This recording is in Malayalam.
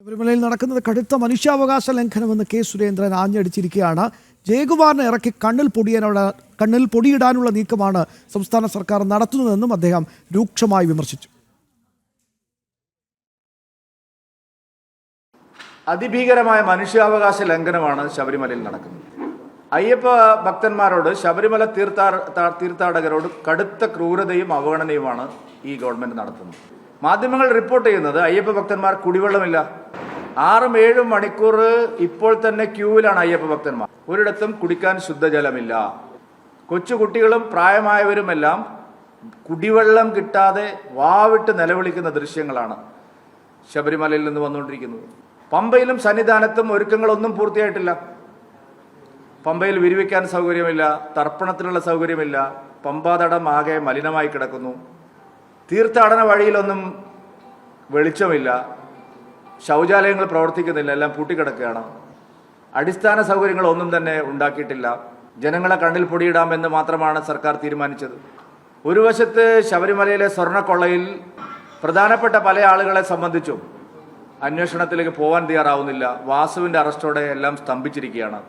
ശബരിമലയിൽ നടക്കുന്നത് കടുത്ത മനുഷ്യാവകാശ ലംഘനമെന്ന് കെ. സുരേന്ദ്രൻ ആഞ്ഞടിച്ചിരിക്കുകയാണ്. ജയകുമാറിനെ ഇറക്കി കണ്ണിൽ പൊടിയാനുള്ള കണ്ണിൽ പൊടിയിടാനുള്ള നീക്കമാണ് സംസ്ഥാന സർക്കാർ നടത്തുന്നതെന്നും അദ്ദേഹം രൂക്ഷമായി വിമർശിച്ചു. അതിഭീകരമായ മനുഷ്യാവകാശ ലംഘനമാണ് ശബരിമലയിൽ നടക്കുന്നത്. അയ്യപ്പ ഭക്തന്മാരോട് ശബരിമല തീർത്ഥാ തീർത്ഥാടകരോട് കടുത്ത ക്രൂരതയും അവഗണനയുമാണ് ഈ ഗവൺമെന്റ് നടത്തുന്നത്. മാധ്യമങ്ങൾ റിപ്പോർട്ട് ചെയ്യുന്നത് അയ്യപ്പ ഭക്തന്മാർ കുടിവെള്ളമില്ല ആറും ഏഴും മണിക്കൂർ ഇപ്പോൾ തന്നെ ക്യൂവിലാണ് അയ്യപ്പ ഭക്തന്മാർ. ഒരിടത്തും കുടിക്കാൻ ശുദ്ധജലമില്ല. കൊച്ചുകുട്ടികളും പ്രായമായവരുമെല്ലാം കുടിവെള്ളം കിട്ടാതെ വാവിട്ട് നിലവിളിക്കുന്ന ദൃശ്യങ്ങളാണ് ശബരിമലയിൽ നിന്ന് വന്നുകൊണ്ടിരിക്കുന്നത്. പമ്പയിലും സന്നിധാനത്തും ഒരുക്കങ്ങളൊന്നും പൂർത്തിയായിട്ടില്ല. പമ്പയിൽ വിരിവിക്കാൻ സൗകര്യമില്ല തർപ്പണത്തിനുള്ള സൗകര്യമില്ല പമ്പാതടം ആകെ മലിനമായി കിടക്കുന്നു. തീർത്ഥാടന വഴിയിലൊന്നും വെളിച്ചമില്ല. ശൗചാലയങ്ങൾ പ്രവർത്തിക്കുന്നില്ല എല്ലാം പൂട്ടിക്കിടക്കുകയാണ്. അടിസ്ഥാന സൗകര്യങ്ങൾ ഒന്നും തന്നെ ഉണ്ടാക്കിയിട്ടില്ല. ജനങ്ങളെ കണ്ണിൽ പൊടിയിടാമെന്ന് മാത്രമാണ് സർക്കാർ തീരുമാനിച്ചത്. ഒരു വശത്ത് ശബരിമലയിലെ സ്വർണക്കൊള്ളയിൽ പ്രധാനപ്പെട്ട പല ആളുകളെ സംബന്ധിച്ചും അന്വേഷണത്തിലേക്ക് പോകാൻ തയ്യാറാവുന്നില്ല. വാസുവിന്റെ അറസ്റ്റോടെ എല്ലാം സ്തംഭിച്ചിരിക്കുകയാണ്.